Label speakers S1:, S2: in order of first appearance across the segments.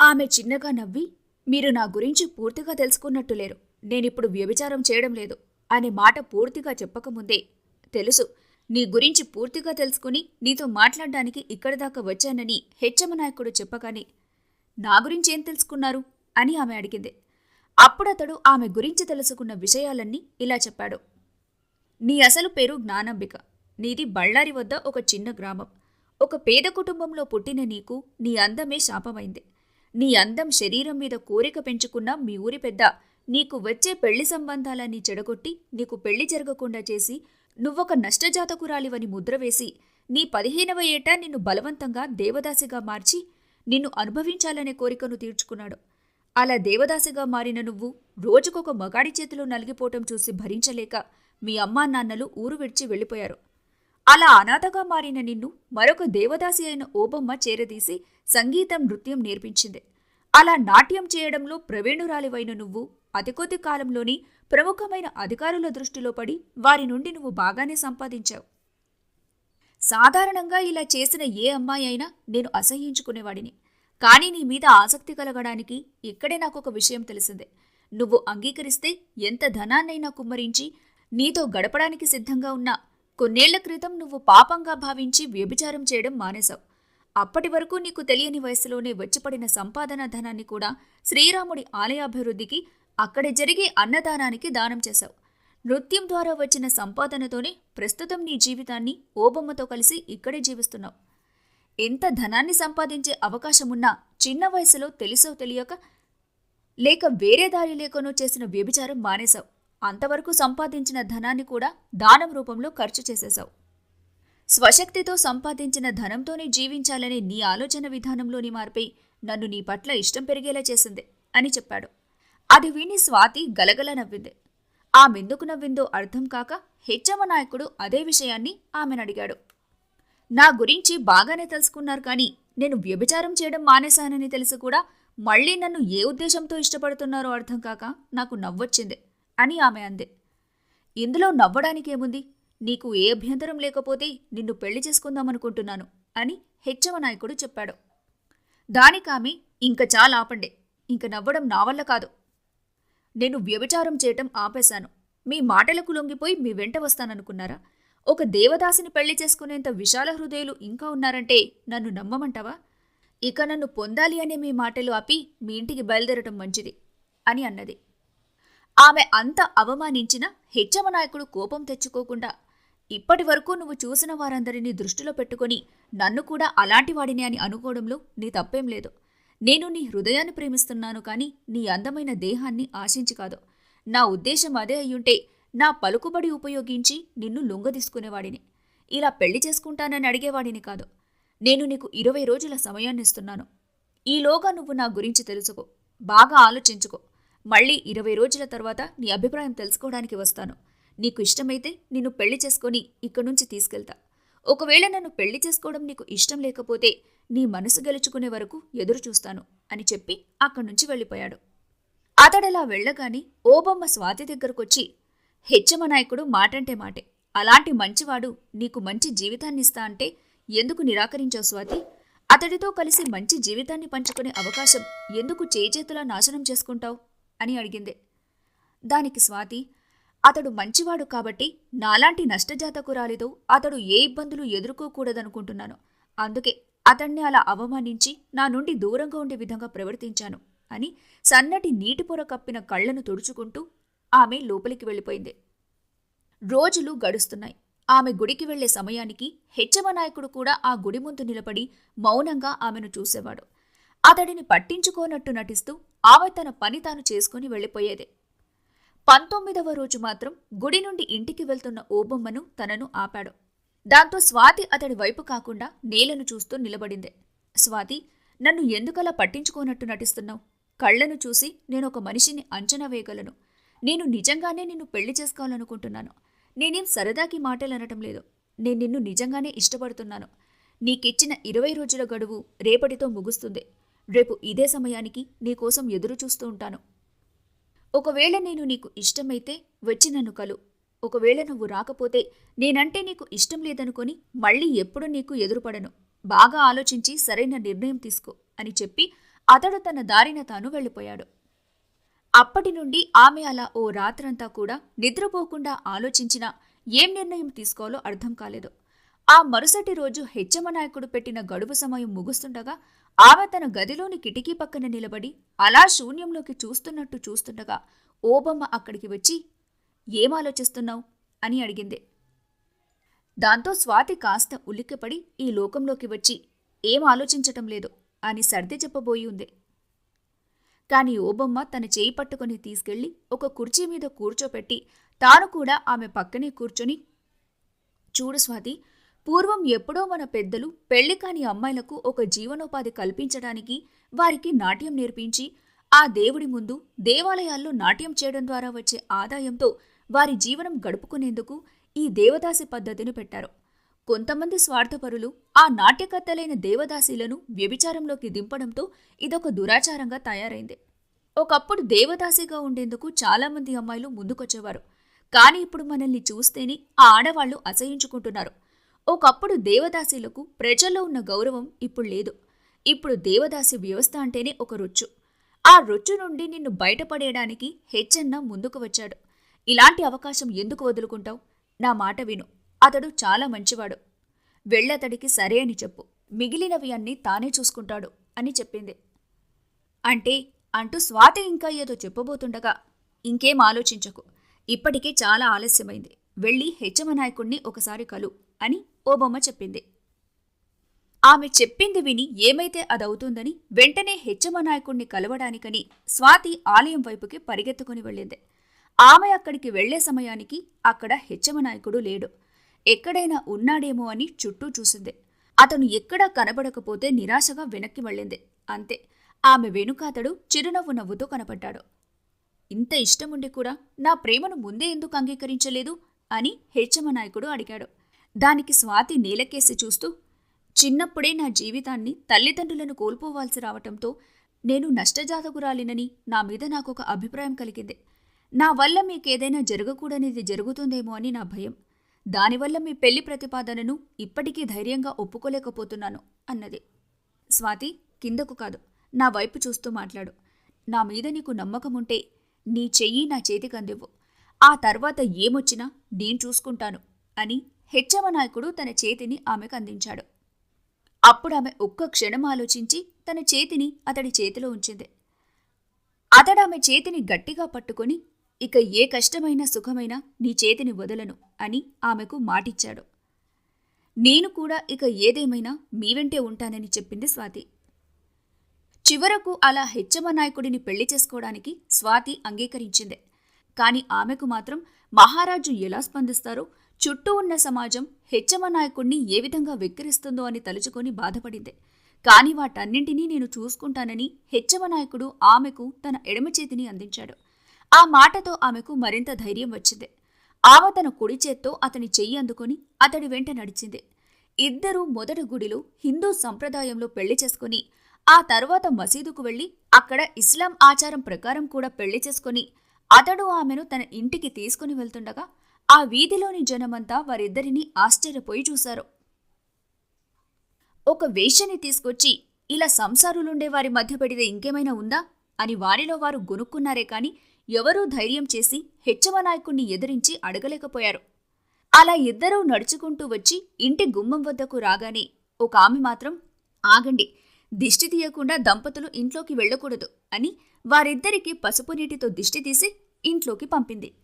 S1: ఆమె చిన్నగా నవ్వి మీరు నా గురించి పూర్తిగా తెలుసుకున్నట్టు లేరు. నేనిప్పుడు వ్యభిచారం చేయడం లేదు అనే మాట పూర్తిగా చెప్పకముందే. తెలుసు. నీ గురించి పూర్తిగా తెలుసుకుని నీతో మాట్లాడడానికి ఇక్కడి దాకా వచ్చానని హెచ్చమ నాయకుడు చెప్పగానే నా గురించి ఏం తెలుసుకున్నారు? అని ఆమె అడిగింది. అప్పుడతడు ఆమె గురించి తెలుసుకున్న విషయాలన్నీ ఇలా చెప్పాడు. నీ అసలు పేరు జ్ఞానాంబిక. నీది బళ్ళారి వద్ద ఒక చిన్న గ్రామం. ఒక పేద కుటుంబంలో పుట్టిన నీకు నీ అందమే శాపమైంది. నీ అందం శరీరం మీద కోరిక పెంచుకున్న మీ ఊరి పెద్ద నీకు వచ్చే పెళ్ళి సంబంధాలన్నీ చెడగొట్టి నీకు పెళ్ళి జరగకుండా చేసి నువ్వొక నష్టజాతకురాలివని ముద్ర వేసి నీ పదిహేనవ ఏట నిన్ను బలవంతంగా దేవదాసిగా మార్చి నిన్ను అనుభవించాలనే కోరికను తీర్చుకున్నాడు. అలా దేవదాసిగా మారిన నువ్వు రోజుకొక మగాడి చేతిలో నలిగిపోవటం చూసి భరించలేక మీ అమ్మా నాన్నలు ఊరు విడిచి వెళ్ళిపోయారు. అలా అనాథగా మారిన నిన్ను మరొక దేవదాసి అయిన ఓబమ్మ చేరదీసి సంగీతం నృత్యం నేర్పించింది. అలా నాట్యం చేయడంలో ప్రవీణురాలివైన నువ్వు అతి కొద్ది కాలంలోని ప్రముఖమైన అధికారుల దృష్టిలో పడి వారి నుండి నువ్వు బాగానే సంపాదించావు. సాధారణంగా ఇలా చేసిన ఏ అమ్మాయి అయినా నేను అసహ్యించుకునేవాడిని. కానీ నీ మీద ఆసక్తి కలగడానికి ఇక్కడే నాకు ఒక విషయం తెలిసిందే. నువ్వు అంగీకరిస్తే ఎంత ధనాన్నైనా కుమ్మరించి నీతో గడపడానికి సిద్ధంగా ఉన్నా కొన్నేళ్ళ క్రితం నువ్వు పాపంగా భావించి వ్యభిచారం చేయడం మానేశావు. అప్పటి వరకు నీకు తెలియని వయసులోనే వచ్చిపడిన సంపాదన ధనాన్ని కూడా శ్రీరాముడి ఆలయాభివృద్ధికి అక్కడ జరిగే అన్నదానానికి దానం చేశావు. నృత్యం ద్వారా వచ్చిన సంపాదనతోనే ప్రస్తుతం నీ జీవితాన్ని ఓబమ్మతో కలిసి ఇక్కడే జీవిస్తున్నావు. ఎంత ధనాన్ని సంపాదించే అవకాశమున్నా చిన్న వయసులో తెలుసో తెలియక లేక వేరే దారి లేకనో చేసిన వ్యభిచారం మానేశావు. అంతవరకు సంపాదించిన ధనాన్ని కూడా దానం రూపంలో ఖర్చు చేసేశావు. స్వశక్తితో సంపాదించిన ధనంతోనే జీవించాలనే నీ ఆలోచన విధానంలోని మార్పై నన్ను నీ పట్ల ఇష్టం పెరిగేలా చేసింది అని చెప్పాడు. అది విని స్వాతి గలగల నవ్వింది. ఆమెందుకు నవ్విందో అర్థం కాక హెచ్చమ నాయకుడు అదే విషయాన్ని ఆమెను అడిగాడు. నా గురించి బాగానే తెలుసుకున్నారు కానీ నేను వ్యభిచారం చేయడం మానేశానని తెలిసి కూడా మళ్ళీ నన్ను ఏ ఉద్దేశంతో ఇష్టపడుతున్నారో అర్థం కాక నాకు నవ్వొచ్చింది. అని ఆమె అంది. ఇందులో నవ్వడానికేముంది? నీకు ఏ అభ్యంతరం లేకపోతే నిన్ను పెళ్ళి చేసుకుందామనుకుంటున్నాను అని హెచ్చవ నాయకుడు చెప్పాడు. దానికామె ఇంక చాలా ఆపండి. ఇంక నవ్వడం నా వల్ల కాదు. నేను వ్యభిచారం చేయటం ఆపేశాను. మీ మాటలకు లొంగిపోయి మీ వెంట వస్తాననుకున్నారా? ఒక దేవదాసిని పెళ్ళి చేసుకునేంత విశాల హృదయులు ఇంకా ఉన్నారంటే నన్ను నమ్మమంటావా? ఇక నన్ను పొందాలి అనే మీ మాటలు ఆపి మీ ఇంటికి బయలుదేరటం మంచిది అని అన్నది. ఆమె అంత అవమానించిన హెచ్చమ నాయకుడు కోపం తెచ్చుకోకుండా ఇప్పటి వరకు నువ్వు చూసిన వారందరినీ దృష్టిలో పెట్టుకొని నన్ను కూడా అలాంటి వాడిని అని అనుకోవడంలో నీ తప్పేం లేదు. నేను నీ హృదయాన్ని ప్రేమిస్తున్నాను కానీ నీ అందమైన దేహాన్ని ఆశించి కాదు. నా ఉద్దేశం అదే అయ్యుంటే నా పలుకుబడి ఉపయోగించి నిన్ను లొంగదీసుకునేవాడిని. ఇలా పెళ్ళి చేసుకుంటానని అడిగేవాడిని కాదు. నేను నీకు ఇరవై రోజుల సమయాన్ని ఇస్తున్నాను ఈలోగా నువ్వు నా గురించి తెలుసుకో. బాగా ఆలోచించుకో. మళ్ళీ ఇరవై రోజుల తర్వాత నీ అభిప్రాయం తెలుసుకోవడానికి వస్తాను. నీకు ఇష్టమైతే నిన్ను పెళ్ళి చేసుకొని ఇక్కడి నుంచి తీసుకెళ్తా. ఒకవేళ నన్ను పెళ్ళి చేసుకోవడం నీకు ఇష్టం లేకపోతే నీ మనసు గెలుచుకునే వరకు ఎదురు చూస్తాను అని చెప్పి అక్కడి నుంచి వెళ్ళిపోయాడు. అతడలా వెళ్ళగాని ఓబమ్మ స్వాతి దగ్గరకొచ్చి హెచ్చమ నాయకుడు మాటంటే మాటే. అలాంటి మంచివాడు నీకు మంచి జీవితాన్నిస్తా అంటే ఎందుకు నిరాకరించావు స్వాతి? అతడితో కలిసి మంచి జీవితాన్ని పంచుకునే అవకాశం ఎందుకు చేజేతులా నాశనం చేసుకుంటావు? అని అడిగింది. దానికి స్వాతి అతడు మంచివాడు కాబట్టి నాలాంటి నష్టజాతకురాలితో అతడు ఏ ఇబ్బందులు ఎదుర్కోకూడదనుకుంటున్నాను. అందుకే అతన్ని అలా అవమానించి నా నుండి దూరంగా ఉండే విధంగా ప్రవర్తించాను అని సన్నటి నీటి పొర కప్పిన కళ్ళను తుడుచుకుంటూ ఆమె లోపలికి వెళ్ళిపోయింది. రోజులు గడుస్తున్నాయి. ఆమె గుడికి వెళ్ళే సమయానికి హెచ్చమ నాయకుడు కూడా ఆ గుడి ముందు నిలబడి మౌనంగా ఆమెను చూసేవాడు. అతడిని పట్టించుకోనట్టు నటిస్తూ ఆమె తన పని తాను చేసుకుని వెళ్ళిపోయేదే. పంతొమ్మిదవ రోజు మాత్రం గుడి నుండి ఇంటికి వెళ్తున్న ఓబొమ్మను తనను ఆపాడు. దాంతో స్వాతి అతడి వైపు కాకుండా నేలను చూస్తూ నిలబడింది. స్వాతి నన్ను ఎందుకలా పట్టించుకోనట్టు నటిస్తున్నావు? కళ్ళను చూసి నేను ఒక మనిషిని అంచనా వేయగలను. నేను నిజంగానే నిన్ను పెళ్ళి చేసుకోవాలనుకుంటున్నాను. నేనేం సరదాకి మాటలు అనటం లేదు. నేను నిన్ను నిజంగానే ఇష్టపడుతున్నాను. నీకిచ్చిన ఇరవై రోజుల గడువు రేపటితో ముగుస్తుంది. రేపు ఇదే సమయానికి నీకోసం ఎదురు చూస్తూ ఉంటాను. ఒకవేళ నేను నీకు ఇష్టమైతే వచ్చి నన్ను కలు. ఒకవేళ నువ్వు రాకపోతే నేనంటే నీకు ఇష్టం లేదనుకొని మళ్ళీ ఎప్పుడు నీకు ఎదురుపడను. బాగా ఆలోచించి సరైన నిర్ణయం తీసుకో అని చెప్పి అతడు తన దారిన తాను వెళ్ళిపోయాడు. అప్పటి నుండి ఆమె అలా ఓ రాత్రంతా కూడా నిద్రపోకుండా ఆలోచించినా ఏం నిర్ణయం తీసుకోవాలో అర్థం కాలేదు. ఆ మరుసటి రోజు హెచ్చమ నాయకుడు పెట్టిన గడువు సమయం ముగుస్తుండగా ఆమె తన గదిలోని కిటికీ పక్కన నిలబడి అలా శూన్యంలోకి చూస్తున్నట్టు చూస్తుండగా ఓబమ్మ అక్కడికి వచ్చి ఏం ఆలోచిస్తున్నావు? అని అడిగింది. దాంతో స్వాతి కాస్త ఉలిక్కిపడి ఈ లోకంలోకి వచ్చి ఏం ఆలోచించటం లేదు అని సర్ది చెప్పబోయి ఉంది. కాని ఓబమ్మ తన చేయి పట్టుకుని తీసుకెళ్ళి ఒక కుర్చీ మీద కూర్చోపెట్టి తాను కూడా ఆమె పక్కనే కూర్చొని చూడు స్వాతి పూర్వం ఎప్పుడో మన పెద్దలు పెళ్ళి కాని అమ్మాయిలకు ఒక జీవనోపాధి కల్పించడానికి వారికి నాట్యం నేర్పించి ఆ దేవుడి ముందు దేవాలయాల్లో నాట్యం చేయడం ద్వారా వచ్చే ఆదాయంతో వారి జీవనం గడుపుకునేందుకు ఈ దేవదాసి పద్ధతిని పెట్టారు. కొంతమంది స్వార్థపరులు ఆ నాట్యకర్తలైన దేవదాసీలను వ్యభిచారంలోకి దింపడంతో ఇదొక దురాచారంగా తయారైంది. ఒకప్పుడు దేవదాసిగా ఉండేందుకు చాలామంది అమ్మాయిలు ముందుకొచ్చేవారు. కానీ ఇప్పుడు మనల్ని చూస్తేనే ఆ ఆడవాళ్ళు అసహించుకుంటున్నారు. ఒకప్పుడు దేవదాసీలకు ప్రజల్లో ఉన్న గౌరవం ఇప్పుడు లేదు. ఇప్పుడు దేవదాసి వ్యవస్థ అంటేనే ఒక రొచ్చు. ఆ రొచ్చు నుండి నిన్ను బయటపడేయడానికి హెచ్చన్న ముందుకు వచ్చాడు. ఇలాంటి అవకాశం ఎందుకు వదులుకుంటావు? నా మాట విను. అతడు చాలా మంచివాడు. వెళ్ళతడికి సరే అని చెప్పు. మిగిలినవి అన్నీ తానే చూసుకుంటాడు అని చెప్పింది. అంటే అంటూ స్వాతి ఇంకా ఏదో చెప్పబోతుండగా ఇంకేం ఆలోచించకు. ఇప్పటికే చాలా ఆలస్యమైంది. వెళ్ళి హెచ్చమ నాయకుణ్ణి ఒకసారి కలు అని ఓ బొమ్మ చెప్పింది. ఆమె చెప్పింది విని ఏమైతే అదవుతుందని వెంటనే హెచ్చమ నాయకుణ్ణి కలవడానికని స్వాతి ఆలయం వైపుకి పరిగెత్తుకుని వెళ్ళింది. ఆమె అక్కడికి వెళ్ళే సమయానికి అక్కడ హెచ్చమ నాయకుడు లేడు. ఎక్కడైనా ఉన్నాడేమో అని చుట్టూ చూసింది. అతను ఎక్కడా కనబడకపోతే నిరాశగా వెనక్కి వెళ్ళింది. అంతే. ఆమె వెనుక అతడు చిరునవ్వు నవ్వుతూ కనపడ్డాడు. ఇంత ఇష్టముండి కూడా నా ప్రేమను ముందే ఎందుకు అంగీకరించలేదు? అని హెచ్చమ నాయకుడు అడిగాడు. దానికి స్వాతి నేలకేసి చూస్తూ చిన్నప్పుడే నా జీవితాన్ని తల్లిదండ్రులను కోల్పోవాల్సి రావటంతో నేను నష్టజాతకురాలినని నా మీద నాకు ఒక అభిప్రాయం కలిగింది. నా వల్ల మీకేదైనా జరగకూడనిది జరుగుతుందేమో అని నా భయం. దానివల్ల మీ పెళ్ళి ప్రతిపాదనను ఇప్పటికీ ధైర్యంగా ఒప్పుకోలేకపోతున్నాను అన్నది. స్వాతి కిందకు కాదు నా వైపు చూస్తూ మాట్లాడు. నా మీద నీకు నమ్మకం ఉంటే నీ చెయ్యి నా చేతికందివ్వు ఆ తర్వాత ఏమొచ్చినా నేను చూసుకుంటాను అని హెచ్చమ్మ నాయకుడు తన చేతిని ఆమెకు అందించాడు. అప్పుడు ఆమె ఒక్క క్షణం ఆలోచించి తన చేతిని అతడి చేతిలో ఉంచింది. అతడు ఆమె చేతిని గట్టిగా పట్టుకొని ఇక ఏ కష్టమైన సుఖమైనా నీ చేతిని వదలను అని ఆమెకు మాటిచ్చాడు. నేను కూడా ఇక ఏదేమైనా మీ వెంటే ఉంటానని చెప్పింది స్వాతి. చివరకు అలా హెచ్చమ నాయకుడిని పెళ్ళి చేసుకోవడానికి స్వాతి అంగీకరించింది. కాని ఆమెకు మాత్రం మహారాజు ఎలా స్పందిస్తారో చుట్టూ ఉన్న సమాజం హెచ్చమ నాయకుడిని ఏ విధంగా వెక్కిరిస్తుందో అని తలుచుకొని బాధపడింది. కాని వాటన్నింటినీ నేను చూసుకుంటానని హెచ్చమ నాయకుడు ఆమెకు తన ఎడమ చేతిని అందించాడు. ఆ మాటతో ఆమెకు మరింత ధైర్యం వచ్చింది. ఆమె తన కుడి చేత్తో అతని చెయ్యి అందుకొని అతడి వెంట నడిచింది. ఇద్దరూ మొదట గుడిలో హిందూ సంప్రదాయంలో పెళ్ళి చేసుకుని ఆ తర్వాత మసీదుకు వెళ్ళి అక్కడ ఇస్లాం ఆచారం ప్రకారం కూడా పెళ్ళి చేసుకుని అతడు ఆమెను తన ఇంటికి తీసుకుని వెళ్తుండగా ఆ వీధిలోని జనమంతా వారిద్దరినీ ఆశ్చర్యపోయి చూశారు. ఒక వేష్యని తీసుకొచ్చి ఇలా సంసారులుండే వారి మధ్య పెడితే ఇంకేమైనా ఉందా? అని వారిలో వారు గొనుక్కున్నారే కాని ఎవరూ ధైర్యం చేసి హెచ్చమనాయకుణ్ణి ఎదిరించి అడగలేకపోయారు. అలా ఇద్దరూ నడుచుకుంటూ వచ్చి ఇంటి గుమ్మం వద్దకు రాగానే ఒక ఆమె మాత్రం ఆగండి దిష్టి తీయకుండా దంపతులు ఇంట్లోకి వెళ్ళకూడదు అని వారిద్దరికీ పసుపు నీటితో దిష్టి తీసి ఇంట్లోకి పంపింది.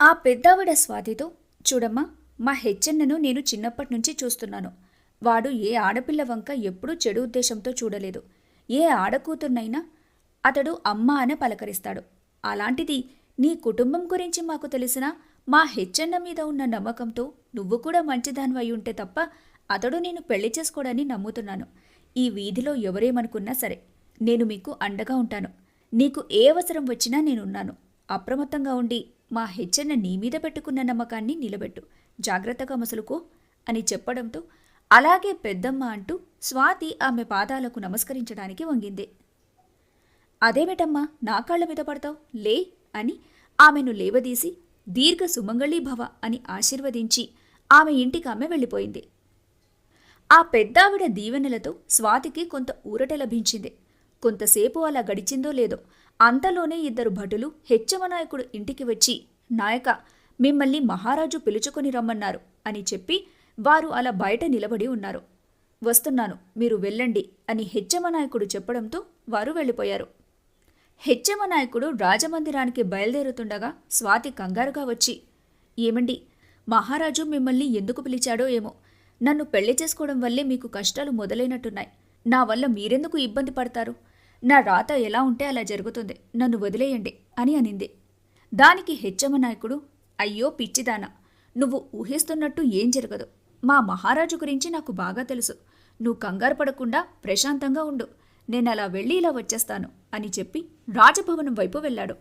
S1: ఆ పెద్దావిడ స్వాతితో చూడమ్మా మా హెచ్చన్నను నేను చిన్నప్పటి నుంచి చూస్తున్నాను. వాడు ఏ ఆడపిల్ల వంక ఎప్పుడూ చెడు ఉద్దేశంతో చూడలేదు. ఏ ఆడకూతుర్నైనా అతడు అమ్మ అని పలకరిస్తాడు. అలాంటిది నీ కుటుంబం గురించి మాకు తెలిసిన మా హెచ్చన్న మీద ఉన్న నమ్మకంతో నువ్వు కూడా మంచిదానివై ఉంటే తప్ప అతడు నేను పెళ్ళి చేసుకోడని నమ్ముతున్నాను. ఈ వీధిలో ఎవరేమనుకున్నా సరే నేను మీకు అండగా ఉంటాను. నీకు ఏ అవసరం వచ్చినా నేనున్నాను. అప్రమత్తంగా ఉండి మా హెచ్చన్న నీ మీద పెట్టుకున్న నమ్మకాన్ని నిలబెట్టు. జాగ్రత్తగా మసులుకో అని చెప్పడంతో అలాగే పెద్దమ్మ అంటూ స్వాతి ఆమె పాదాలకు నమస్కరించడానికి వంగింది. అదేమిటమ్మా నా కాళ్ళ మీద పడతావు? లే అని ఆమెను లేవదీసి దీర్ఘ సుమంగళీ భవ అని ఆశీర్వదించి ఆమె ఇంటికి ఆమె వెళ్ళిపోయింది. ఆ పెద్దావిడ దీవెనలతో స్వాతికి కొంత ఊరట లభించింది. కొంతసేపు అలా గడిచిందో లేదో అంతలోనే ఇద్దరు భటులు హెచ్చమనాయకుడు ఇంటికి వచ్చి నాయక మిమ్మల్ని మహారాజు పిలుచుకొని రమ్మన్నారు అని చెప్పి వారు అలా బయట నిలబడి ఉన్నారు. వస్తున్నాను మీరు వెళ్ళండి అని హెచ్చమనాయకుడు చెప్పడంతో వారు వెళ్ళిపోయారు. హెచ్చమనాయకుడు రాజమందిరానికి బయలుదేరుతుండగా స్వాతి కంగారుగా వచ్చి ఏమండి మహారాజు మిమ్మల్ని ఎందుకు పిలిచాడో ఏమో. నన్ను పెళ్ళి చేసుకోవడం వల్లే మీకు కష్టాలు మొదలైనట్టున్నాయి. నా వల్ల మీరెందుకు ఇబ్బంది పడతారు? నా రాత ఎలా ఉంటే అలా జరుగుతుంది. నన్ను వదిలేయండి అని అనింది. దానికి హెచ్చమనాయకుడు అయ్యో పిచ్చిదానా నువ్వు ఊహిస్తున్నట్టు ఏం జరగదు. మా మహారాజు గురించి నాకు బాగా తెలుసు. నువ్వు కంగారు పడకుండా ప్రశాంతంగా ఉండు. నేను అలా వెళ్ళి ఇలా వచ్చేస్తాను అని చెప్పి రాజభవనం వైపు వెళ్ళాడు.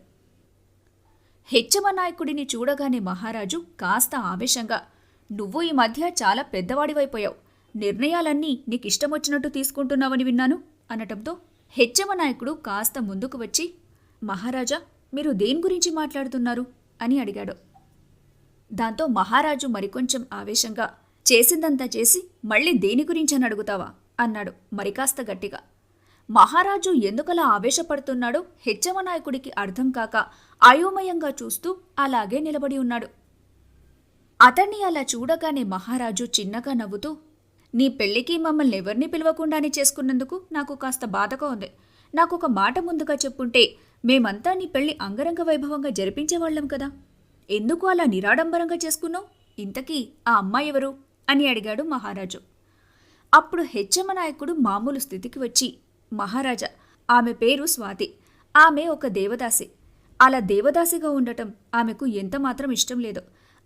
S1: హెచ్చమనాయకుడిని చూడగానే మహారాజు కాస్త ఆవేశంగా నువ్వు ఈ మధ్య చాలా పెద్దవాడివైపోయావు. నిర్ణయాలన్నీ నీకిష్టమొచ్చినట్టు తీసుకుంటున్నావని విన్నాను అనటంతో హెచ్చమనాయకుడు కాస్త ముందుకు వచ్చి మహారాజా మీరు దేని గురించి మాట్లాడుతున్నారు? అని అడిగాడు. దాంతో మహారాజు మరికొంచెం ఆవేశంగా చేసిందంతా చేసి మళ్ళీ దేని గురించి అని అడుగుతావా? అన్నాడు మరికాస్త గట్టిగా. మహారాజు ఎందుకలా ఆవేశపడుతున్నాడో హెచ్చమనాయకుడికి అర్థం కాక అయోమయంగా చూస్తూ అలాగే నిలబడి ఉన్నాడు. అతన్ని అలా చూడగానే మహారాజు చిన్నగా నవ్వుతూ నీ పెళ్ళికి మమ్మల్ని ఎవరిని పిలవకుండానే చేసుకున్నందుకు నాకు కాస్త బాధగా ఉంది. నాకు ఒక మాట ముందుగా చెప్పుంటే మేమంతా నీ పెళ్ళి అంగరంగ వైభవంగా జరిపించేవాళ్ళం కదా. ఎందుకు అలా నిరాడంబరంగా చేసుకున్నావు? ఇంతకీ ఆ అమ్మాయి ఎవరు? అని అడిగాడు మహారాజు. అప్పుడు హెచ్చమ నాయకుడు మామూలు స్థితికి వచ్చి మహారాజా ఆమె పేరు స్వాతి. ఆమె ఒక దేవదాసి. అలా దేవదాసిగా ఉండటం ఆమెకు ఎంతమాత్రం ఇష్టం లేదు.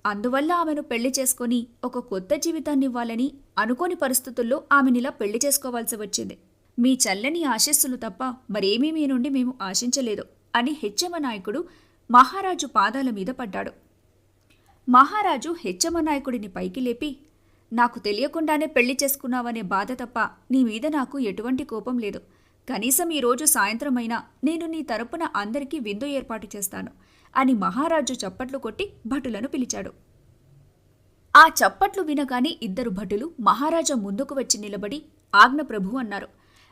S1: అందువల్ల ఆమెను పెళ్ళి చేసుకొని ఒక కొత్త జీవితాన్ని ఇవ్వాలని అనుకోని పరిస్థితుల్లో ఆమెనిలా పెళ్ళి చేసుకోవాల్సి వచ్చింది. మీ చల్లని ఆశస్సులు తప్ప మరేమీ మీ నుండి మేము ఆశించలేదు అని హెచ్చమ నాయకుడు మహారాజు పాదాల మీద పడ్డాడు. మహారాజు హెచ్చమ నాయకుడిని పైకి లేపి నాకు తెలియకుండానే పెళ్ళి చేసుకున్నావనే బాధ తప్ప నీ మీద నాకు ఎటువంటి కోపం లేదు. కనీసం ఈరోజు సాయంత్రమైనా నేను నీ తరపున అందరికీ విందు ఏర్పాటు చేస్తాను. అని మహారాజు చప్పట్లు కొట్టి భటులను పిలిచాడు. ఆ చప్పట్లు వినగానే ఇద్దరు భటులు మహారాజా ముందుకు వచ్చి నిలబడి ఆజ్ఞప్రభు అన్నారు.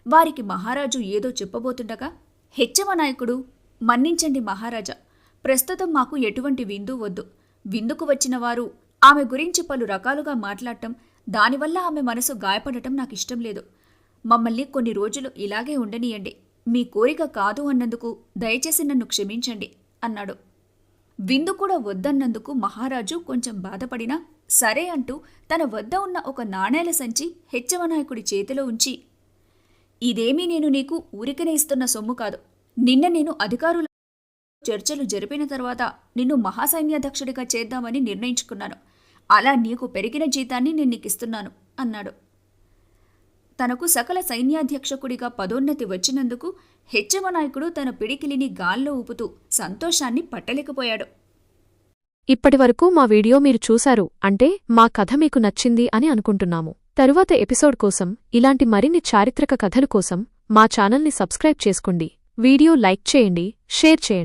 S1: వారికి మహారాజు ఏదో చెప్పబోతుండగా హెచ్చమ నాయకుడు మన్నించండి మహారాజా. ప్రస్తుతం మాకు ఎటువంటి విందు వద్దు. విందుకు వచ్చిన వారు ఆమె గురించి పలు రకాలుగా మాట్లాడటం దానివల్ల ఆమె మనసు గాయపడటం నాకు ఇష్టం లేదు. మమ్మల్ని కొన్ని రోజులు ఇలాగే ఉండనీయండి. మీ కోరిక కాదు అన్నందుకు దయచేసి నన్ను క్షమించండి. అన్నాడు. విందు కూడా వద్దన్నందుకు మహారాజు కొంచెం బాధపడినా సరే అంటూ తన వద్ద ఉన్న ఒక నాణేల సంచి హెచ్చవనాయకుడి చేతిలో ఉంచి ఇదేమీ నేను నీకు ఊరికనే ఇస్తున్న సొమ్ము కాదు. నిన్న నేను అధికారుల చర్చలు జరిపిన తర్వాత నిన్ను మహాసైన్యాధ్యక్షుడిగా చేద్దామని నిర్ణయించుకున్నాను. అలా నీకు పెరిగిన జీతాన్ని నేను నీకిస్తున్నాను అన్నాడు. తనకు సకల సైన్యాధ్యక్షకుడిగా పదోన్నతి వచ్చినందుకు హెచ్చమ నాయకుడు తన పిడికిలిని గాల్లో ఊపుతూ సంతోషాన్ని పట్టలేకపోయాడు.
S2: ఇప్పటివరకు మా వీడియో మీరు చూశారు అంటే మా కథ మీకు నచ్చింది అని అనుకుంటున్నాము. తరువాత ఎపిసోడ్ కోసం ఇలాంటి మరిన్ని చారిత్రక కథలు కోసం మా ఛానల్ని సబ్స్క్రైబ్ చేసుకోండి. వీడియో లైక్ చేయండి షేర్ చేయండి.